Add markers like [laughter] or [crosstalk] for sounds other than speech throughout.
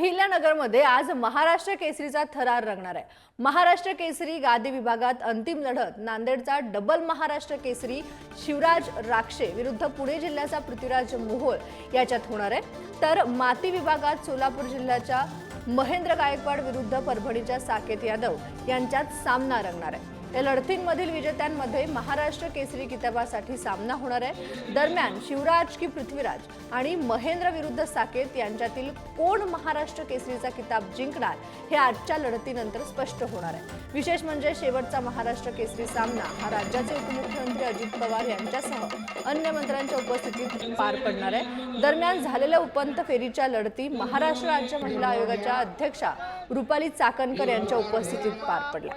अहिल्यानगरमध्ये आज महाराष्ट्र केसरीचा थरार रंगणार आहे. महाराष्ट्र केसरी गादी विभागात अंतिम लढत. नांदेडचा डबल महाराष्ट्र केसरी शिवराज राक्षे विरुद्ध पुणे जिल्ह्याचा पृथ्वीराज मोहोळ याच्यात होणार आहे. तर माती विभागात सोलापूर जिल्ह्याच्या महेंद्र गायकवाड विरुद्ध परभणीच्या साकेत यादव यांच्यात सामना रंगणार आहे. या लढतींमधील विजेत्यांमध्ये महाराष्ट्र केसरी किताबासाठी सामना होणार आहे. दरम्यान शिवराज की पृथ्वीराज आणि महेंद्र विरुद्ध साकेत यांच्यातील कोण महाराष्ट्र केसरीचा किताब जिंकणार हे आजच्या लढतीनंतर स्पष्ट होणार आहे. विशेष म्हणजे शेवटचा महाराष्ट्र केसरी सामना हा राज्याचे उपमुख्यमंत्री अजित पवार यांच्यासह अन्य मंत्र्यांच्या उपस्थितीत पार पडणार आहे. दरम्यान झालेल्या उपांत फेरीच्या लढती महाराष्ट्र राज्य महिला आयोगाच्या अध्यक्षा रुपाली चाकणकर यांच्या उपस्थितीत पार पडल्या.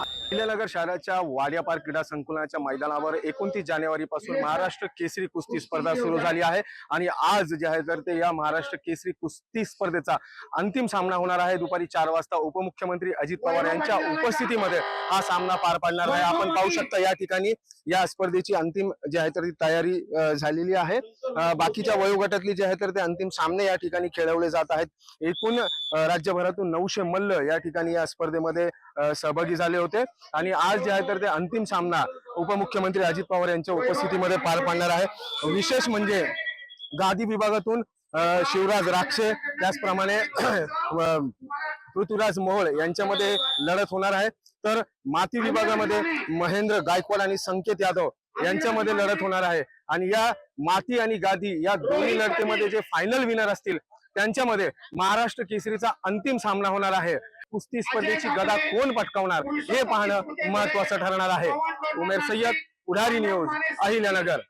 I अहिल्यानगर शहराच्या वाड्यापार पार्क क्रीडा संकुलाच्या मैदानावर एकोणतीस जानेवारी पासून महाराष्ट्र केसरी कुस्ती स्पर्धा सुरू झाली आहे. आणि आज जे आहे तर ते या महाराष्ट्र केसरी कुस्ती स्पर्धेचा अंतिम सामना होणार आहे. दुपारी चार वाजता उपमुख्यमंत्री अजित पवार यांच्या उपस्थितीमध्ये हा सामना पार पाडणार आहे. आपण पाहू शकता या ठिकाणी या स्पर्धेची अंतिम जी आहे तर ती तयारी झालेली आहे. बाकीच्या वयोगटातली जे आहे तर ते अंतिम सामने या ठिकाणी खेळवले जात आहेत. एकूण राज्यभरातून नऊशे मल्ल या ठिकाणी या स्पर्धेमध्ये सहभागी झाले होते. आणि आज जे आहे तर ते अंतिम सामना उपमुख्यमंत्री अजित पवार यांच्या उपस्थितीमध्ये पार पाडणार आहे. विशेष म्हणजे गादी विभागातून शिवराज राक्षे त्याचप्रमाणे [clears throat] पृथ्वीराज मोहोळ यांच्यामध्ये लढत होणार आहे. तर माती विभागामध्ये महेंद्र गायकवाड आणि संकेत यादव यांच्यामध्ये लढत होणार आहे. आणि या माती आणि गादी या दोन्ही लढतीमध्ये जे फायनल विनर असतील त्यांच्यामध्ये महाराष्ट्र केसरीचा अंतिम सामना होणार आहे. कुस्ती स्पर्धेची गदा कोण पटकावणार? हे पाहणं महत्वाचं ठरणार आहे. उमेर सय्यद पुढारी न्यूज अहिल्यानगर.